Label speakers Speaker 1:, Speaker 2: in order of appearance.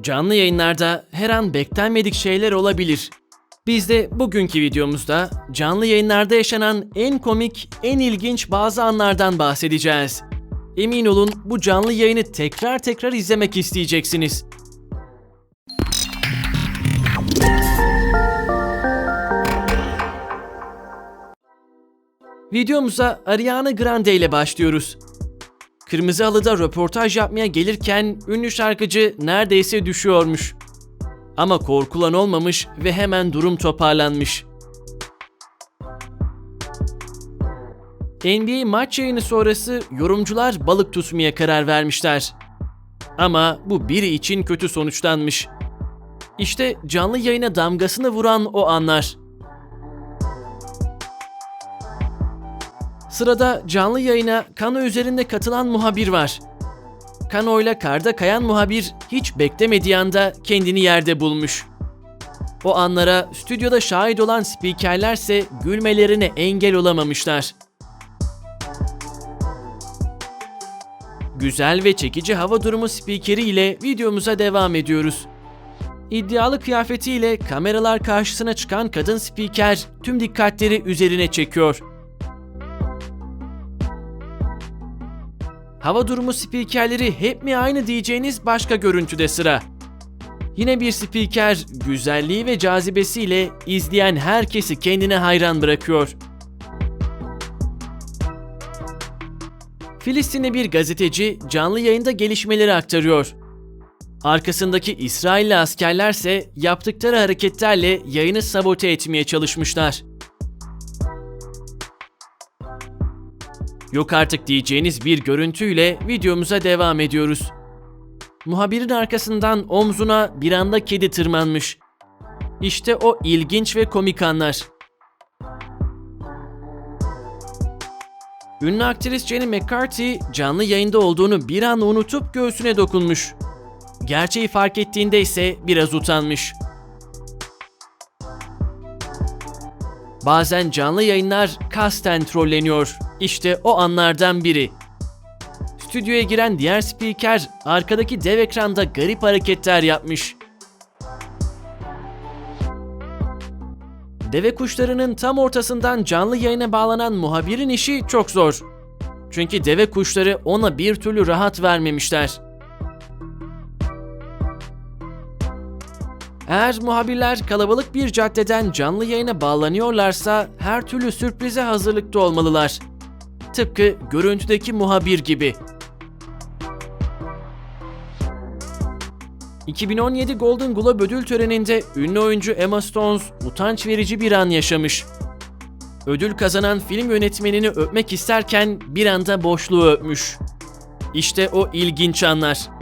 Speaker 1: Canlı yayınlarda her an beklenmedik şeyler olabilir. Biz de bugünkü videomuzda canlı yayınlarda yaşanan en komik, en ilginç bazı anlardan bahsedeceğiz. Emin olun bu canlı yayını tekrar tekrar izlemek isteyeceksiniz. Videomuza Ariana Grande ile başlıyoruz. Kırmızı Halı'da röportaj yapmaya gelirken ünlü şarkıcı neredeyse düşüyormuş. Ama korkulan olmamış ve hemen durum toparlanmış. NBA maç yayını sonrası yorumcular balık tutmaya karar vermişler. Ama bu biri için kötü sonuçlanmış. İşte canlı yayına damgasını vuran o anlar. Sırada canlı yayına kano üzerinde katılan muhabir var. Kanoyla karda kayan muhabir hiç beklemediği anda kendini yerde bulmuş. O anlara stüdyoda şahit olan spikerlerse gülmelerine engel olamamışlar. Güzel ve çekici hava durumu spikeri ile videomuza devam ediyoruz. İddialı kıyafetiyle kameralar karşısına çıkan kadın spiker tüm dikkatleri üzerine çekiyor. Hava durumu spikerleri hep mi aynı diyeceğiniz başka görüntüde sıra. Yine bir spiker güzelliği ve cazibesiyle izleyen herkesi kendine hayran bırakıyor. Filistinli bir gazeteci canlı yayında gelişmeleri aktarıyor. Arkasındaki İsrailli askerlerse yaptıkları hareketlerle yayını sabote etmeye çalışmışlar. Yok artık diyeceğiniz bir görüntüyle videomuza devam ediyoruz. Muhabirin arkasından omzuna bir anda kedi tırmanmış. İşte o ilginç ve komik anlar. Ünlü aktris Jenny McCarthy canlı yayında olduğunu bir an unutup göğsüne dokunmuş. Gerçeği fark ettiğinde ise biraz utanmış. Bazen canlı yayınlar kasten trolleniyor. İşte o anlardan biri. Stüdyoya giren diğer spiker arkadaki dev ekranda garip hareketler yapmış. Deve kuşlarının tam ortasından canlı yayına bağlanan muhabirin işi çok zor. Çünkü deve kuşları ona bir türlü rahat vermemişler. Eğer muhabirler kalabalık bir caddeden canlı yayına bağlanıyorlarsa her türlü sürprize hazırlıkta olmalılar. Tıpkı görüntüdeki muhabir gibi. 2017 Golden Globe ödül töreninde ünlü oyuncu Emma Stone utanç verici bir an yaşamış. Ödül kazanan film yönetmenini öpmek isterken bir anda boşluğu öpmüş. İşte o ilginç anlar.